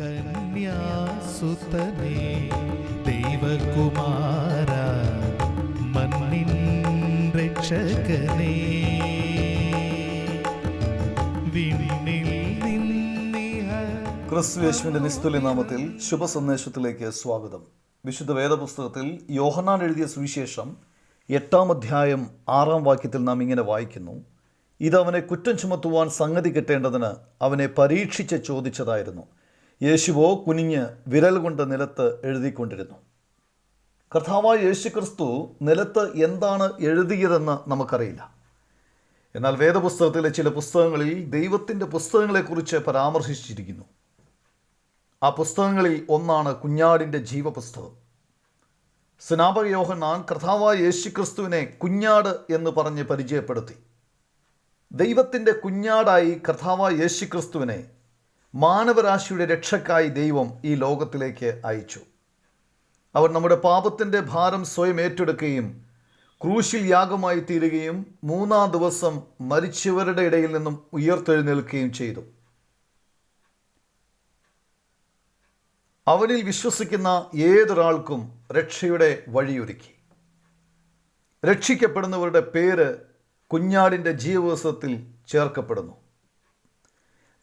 കന്യാസുതനേ ദൈവകുമാര മണ്ണിൻ രക്ഷകനേ. വിണ്ണിൽ നിന്നിഹ ക്രിസ്തു യേശുവിന്റെ നിസ്തുല്യ നാമത്തിൽ ശുഭ സന്ദേശത്തിലേക്ക് സ്വാഗതം. വിശുദ്ധ വേദപുസ്തകത്തിൽ യോഹന്നാൻ എഴുതിയ സുവിശേഷം എട്ടാം അധ്യായം ആറാം വാക്യത്തിൽ നാം ഇങ്ങനെ വായിക്കുന്നു. ഇത് അവനെ കുറ്റം ചുമത്തുവാൻ സംഗതി കിട്ടേണ്ടതിന് അവനെ പരീക്ഷിച്ച് ചോദിച്ചതായിരുന്നു. യേശുവോ കുനിഞ്ഞ് വിരൽ കൊണ്ട് നിലത്ത് എഴുതിക്കൊണ്ടിരുന്നു. കർത്താവായ യേശു ക്രിസ്തു നിലത്ത് എന്താണ് എഴുതിയതെന്ന് നമുക്കറിയില്ല. എന്നാൽ വേദപുസ്തകത്തിലെ ചില പുസ്തകങ്ങളിൽ ദൈവത്തിന്റെ പുസ്തകങ്ങളെക്കുറിച്ച് പരാമർശിച്ചിരിക്കുന്നു. ആ പുസ്തകങ്ങളിൽ ഒന്നാണ് കുഞ്ഞാടിന്റെ ജീവപുസ്തകം. സ്നാപക യോഹന്നാൻ കർത്താവായ യേശു ക്രിസ്തുവിനെ കുഞ്ഞാട് എന്ന് പറഞ്ഞ് പരിചയപ്പെടുത്തി. ദൈവത്തിന്റെ കുഞ്ഞാടായി കർത്താവായ യേശു ക്രിസ്തുവിനെ മാനവരാശിയുടെ രക്ഷക്കായി ദൈവം ഈ ലോകത്തിലേക്ക് അയച്ചു. അവർ നമ്മുടെ പാപത്തിന്റെ ഭാരം സ്വയം ഏറ്റെടുക്കുകയും ക്രൂശിൽ യാഗമായി തീരുകയും മൂന്നാം ദിവസം മരിച്ചവരുടെ ഇടയിൽ നിന്നും ഉയർത്തെഴുന്നേൽക്കുകയും ചെയ്തു. അവനിൽ വിശ്വസിക്കുന്ന ഏതൊരാൾക്കും രക്ഷയുടെ വഴിയൊരുക്കി. രക്ഷിക്കപ്പെടുന്നവരുടെ പേര് കുഞ്ഞാടിന്റെ ജീവപുസ്തകത്തിൽ ചേർക്കപ്പെടുന്നു.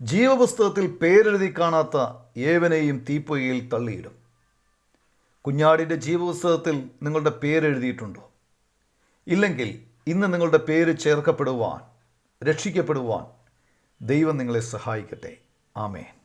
ജീവപുസ്തകത്തിൽ പേരെഴുതി കാണാത്ത ഏവനെയും തീപ്പൊയ്യിൽ തള്ളിയിടും. കുഞ്ഞാടിന്റെ ജീവപുസ്തകത്തിൽ നിങ്ങളുടെ പേരെഴുതിയിട്ടുണ്ടോ ഇല്ലെങ്കിൽ ഇന്ന് നിങ്ങളുടെ പേര് ചേർക്കപ്പെടുവാൻ രക്ഷിക്കപ്പെടുവാൻ ദൈവം നിങ്ങളെ സഹായിക്കട്ടെ. ആമേൻ.